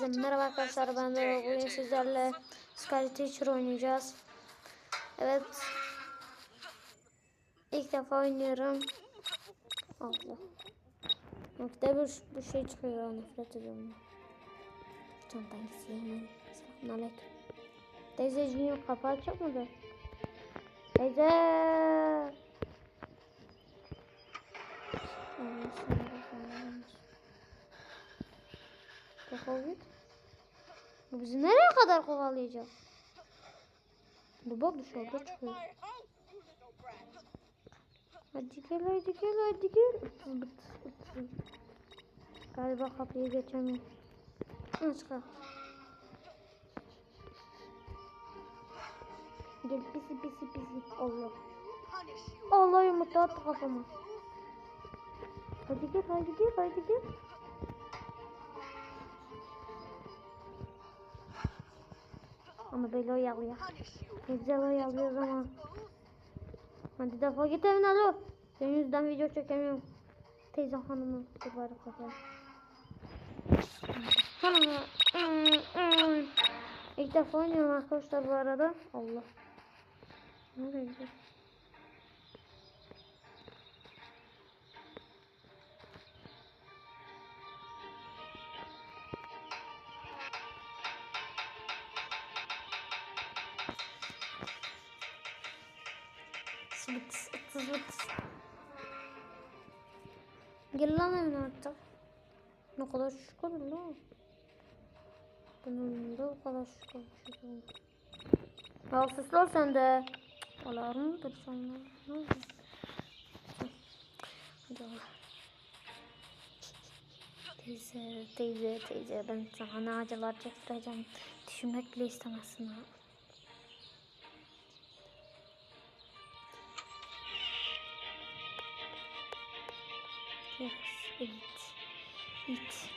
Herkese merhaba arkadaşlar ben de bugün sizlerle Sky Teacher oynayacağız. Evet. İlk defa oynuyorum. Allah. Nokta bir, bir şey çıkıyor nefret ediyorum. Çantayı sileyim. Selamünaleyküm. Teyzeciğim yok kapı açık mıdır? Teyze. Allah sana bakmayın. Git. Bu bizi nereye kadar kovalayacak? Bu bak dışarıda çıkıyor. Hadi gel hadi gel hadi gel. Galiba kapıyı geçemiyorum. Aç kal. Gel pisi pisi pisi. Allah. Allah yumurta attı kafama. Hadi gel hadi gel hadi gel. Ama böyle oyalıyor. Ne güzel oyalıyoruz ama. Hadi defol git evine alo. Senin yüzünden video çekemiyorum. Teyze hanımı duvarı kapat. Hanımı. İlk defa oynuyorum arkadaşlar bu arada. Allah. Nereye gidiyor? Sıvıt sıvıt. Gel lan evine artık. Ne kadar şık olur lan. Bunun önünde o kadar şık olur. Ya sus lan sen de. Alarmıdır sonra. Ne oldu? Teyze, teyze, teyze ben sana acılar çektireceğim. Düşünmek bile istemezsin ha. Yes, it, it.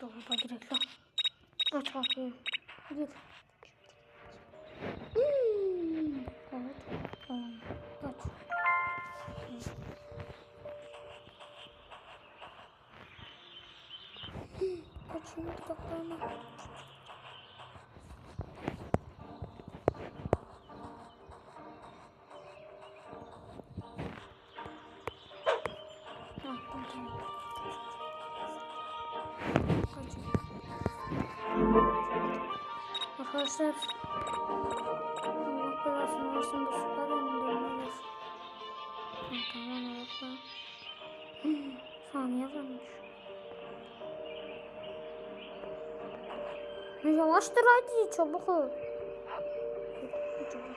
Dolaba girek lan. Aç kapıyı. Gir. Hmm, Evet. Tamam. Aç. Kaç şimdi Arkadaşlar Allah belasını versin bu süper önündeyiz. Tamam evet. Saniye varmış. Yavaştır hadi çabuk ol. Çabuk.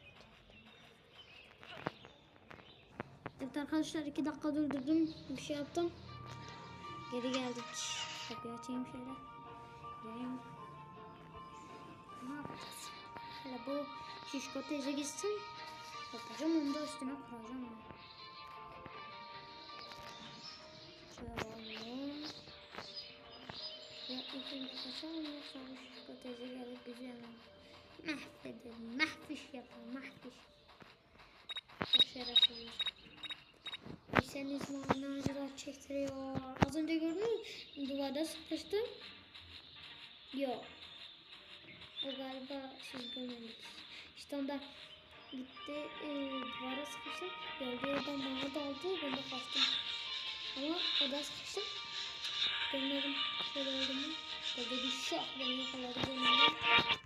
Evet arkadaşlar iki dakika durdurdum. Bir şey yaptım. Geri geldik. Kapıyı açayım şöyle. Gireyim. Ne yapacağız? Hele bu şişko teyze gitsin. Yapacağım onu da üstüne kuracağım. Şöyle. Ya ilk önce kaçalım yoksa bu şişko teyze gelip bizi hemen mahveder, mahfiş yapar, mahfiş. Çok şerefsizler. Bilseniz bana acılar çektiriyor. Az önce gördünüz mü? Duvarda sıkıştım. Yok. O galiba siz görmediniz. İşte onda gitti e, duvara sıkıştım. Gördüğü oradan bana daldı. Ben de kaçtım. Ama orada sıkıştım. Görmedim. Şöyle oldu mu? Böyle bir şok beni yakaladı. Görmedim.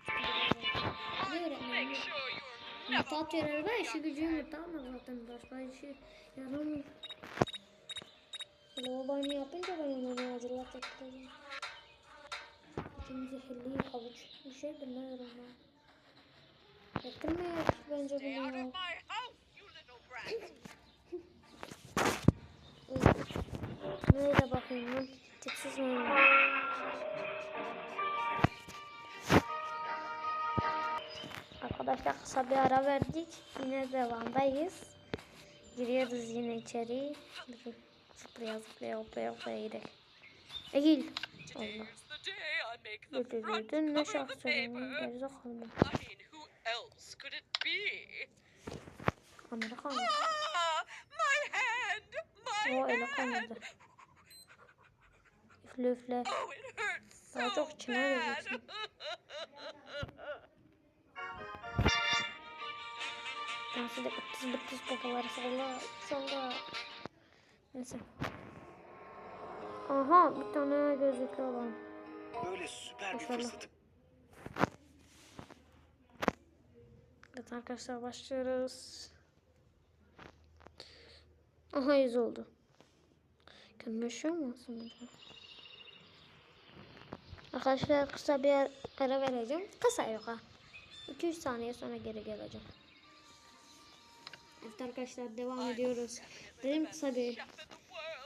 Yumurta atıyor araba. İşi gücü yumurta ama zaten başka işi yaramıyor. Böyle o banyo yapınca ben onu acılar çektireceğim. şey bilmiyorum ben. Getirmeyek bence Stay out bunu. of my house, you little brat. Nereye bakayım lan? Tipsiz oyun. Arkadaşlar kısa bir ara verdik. Yine devamdayız. Giriyoruz yine içeri. Zıplaya zıplaya hoplaya hoplaya gidelim. Eğil. Allah. Ödülüydün ne cover of the şahsı benim. paper. Gerizekalı mı? I mean, who else could it be? Amerikan mı? Ah, my hand! My O hand! kalmadı. Üfle üfle. Oh, Daha çok içine vereceksin. Da ıptıs bıttıs popoları salla salla. Neyse. Aha bir tane gözlüklü olan. Böyle süper bir fırsatı Evet arkadaşlar başlıyoruz. Aha yüz oldu. Kendime olmasın acaba? Arkadaşlar kısa bir ar- ara vereceğim. Kısa yok ha. 2-3 saniye sonra geri geleceğim. Evet arkadaşlar devam ediyoruz. Dedim kısa bir.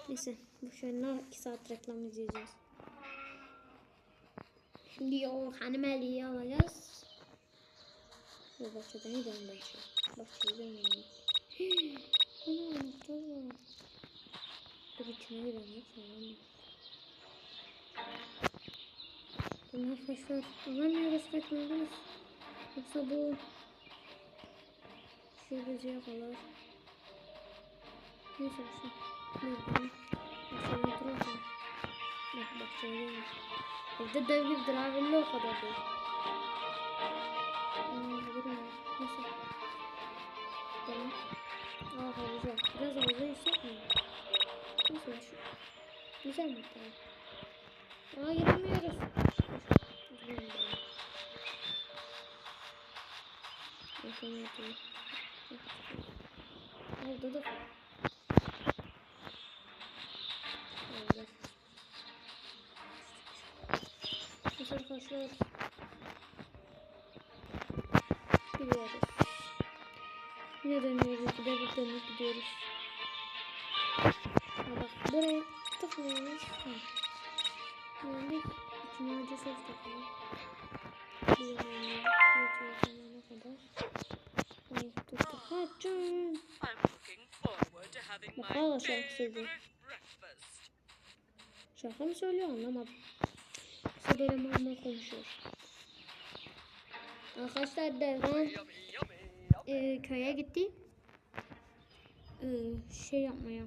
Neyse bu şöyle 2 saat reklam izleyeceğiz. Şimdi yol hanımeliği alacağız. Ve bahçede ne dönüyor bahçe? Bahçeyi dönüyor. Ana anahtar var. Dur içine girelim. Tamam. Bunlar arkadaşlar. Bunlar neresi kaçmalıyız? Yoksa bu şey bizi yakalar. Neyse olsun. Nereden? Bahçede oturursun. Bak bahçeye gelmiş. Evde dev gibidir ha. belli o kadar değil. Hmm. Nasıl? Tamam. Aa havuza. Biraz havuza yüksek mi? Nasıl şu? Güzel mi? Tamam. Aa giremiyoruz. Bakın yapayım. Oldu da. Oldu. Biz arkadaşlar gidiyoruz. Yine dönüyoruz, gidiyoruz, dönüp gidiyoruz. Ha bak buraya tıklıyoruz. Ha. Yani içine acı sos takalım. Bir yanına geçiyor zamana kadar. Ay tuttuk. Ha can. I'm looking forward to having Bak my hala şarkı söylüyor. Şarkı mı söylüyor anlamadım. İşte böyle normal konuşuyor. Arkadaşlar yummy. e, köye gitti. E, şey yapmaya.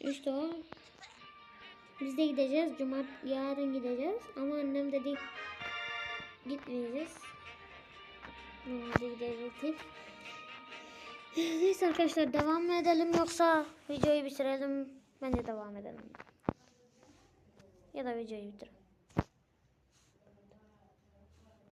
İşte o. Biz de gideceğiz. Cuma yarın gideceğiz. Ama annem dedi gitmeyeceğiz. Biz de gideceğiz. Neyse arkadaşlar devam mı edelim yoksa videoyu bitirelim. Bence devam edelim. Ya da videoyu bitirelim.